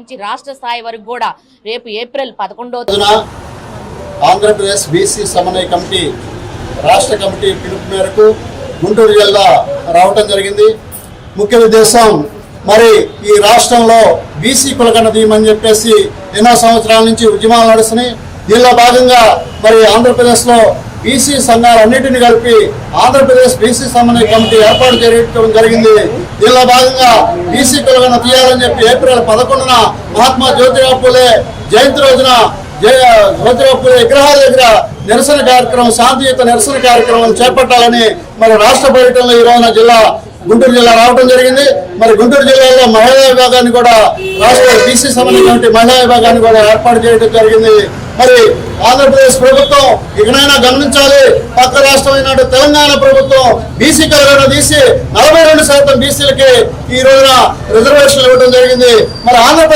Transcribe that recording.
నుంచి రాష్ట్ర స్థాయి వరకు కూడా రేపు ఏప్రిల్ పదకొండో ఆంధ్రప్రదేశ్ బీసీ సమన్వయ కమిటీ రాష్ట్ర కమిటీ పిలుపు మేరకు గుంటూరు జిల్లా రావటం జరిగింది. ముఖ్య ఉద్దేశం మరి ఈ రాష్ట్రంలో బీసీ కులగణ తీయమని చెప్పేసి ఎన్నో సంవత్సరాల నుంచి ఉద్యమాలు నడుస్తున్నాయి. దీనిలో భాగంగా మరి ఆంధ్రప్రదేశ్లో బీసీ సంఘాలన్నింటినీ కలిపి ఆంధ్రప్రదేశ్ బీసీ సమన్వయ కమిటీ ఏర్పాటు చేయడం జరిగింది. దీనిలో భాగంగా బీసీ కులగణ తీయాలని చెప్పి ఏప్రిల్ పదకొండున మహాత్మా జ్యోతిరావు పూలే జయంతి రోజున జయ జ్యోతిరావు పూలే విగ్రహాల దగ్గర నిరసన కార్యక్రమం శాంతియుత నిరసన కార్యక్రమం చేపట్టాలని మరి రాష్ట్ర పర్యటనలో ఈ రోజున జిల్లా గుంటూరు జిల్లా రావడం జరిగింది. మరి గుంటూరు జిల్లాలో మహిళా విభాగాన్ని కూడా రాష్ట్ర బీసీ సమన్వయ కమిటీ మహిళా విభాగాన్ని కూడా ఏర్పాటు చేయడం జరిగింది. మరి ఆంధ్రప్రదేశ్ ప్రభుత్వం ఇకనైనా గమనించాలి. పక్క రాష్ట్రమైన తెలంగాణ ప్రభుత్వం బీసీ కలగడం తీసి నలభై రెండు శాతం బీసీలకి ఈ రోజున రిజర్వేషన్లు ఇవ్వడం జరిగింది. మరి ఆంధ్రప్రదేశ్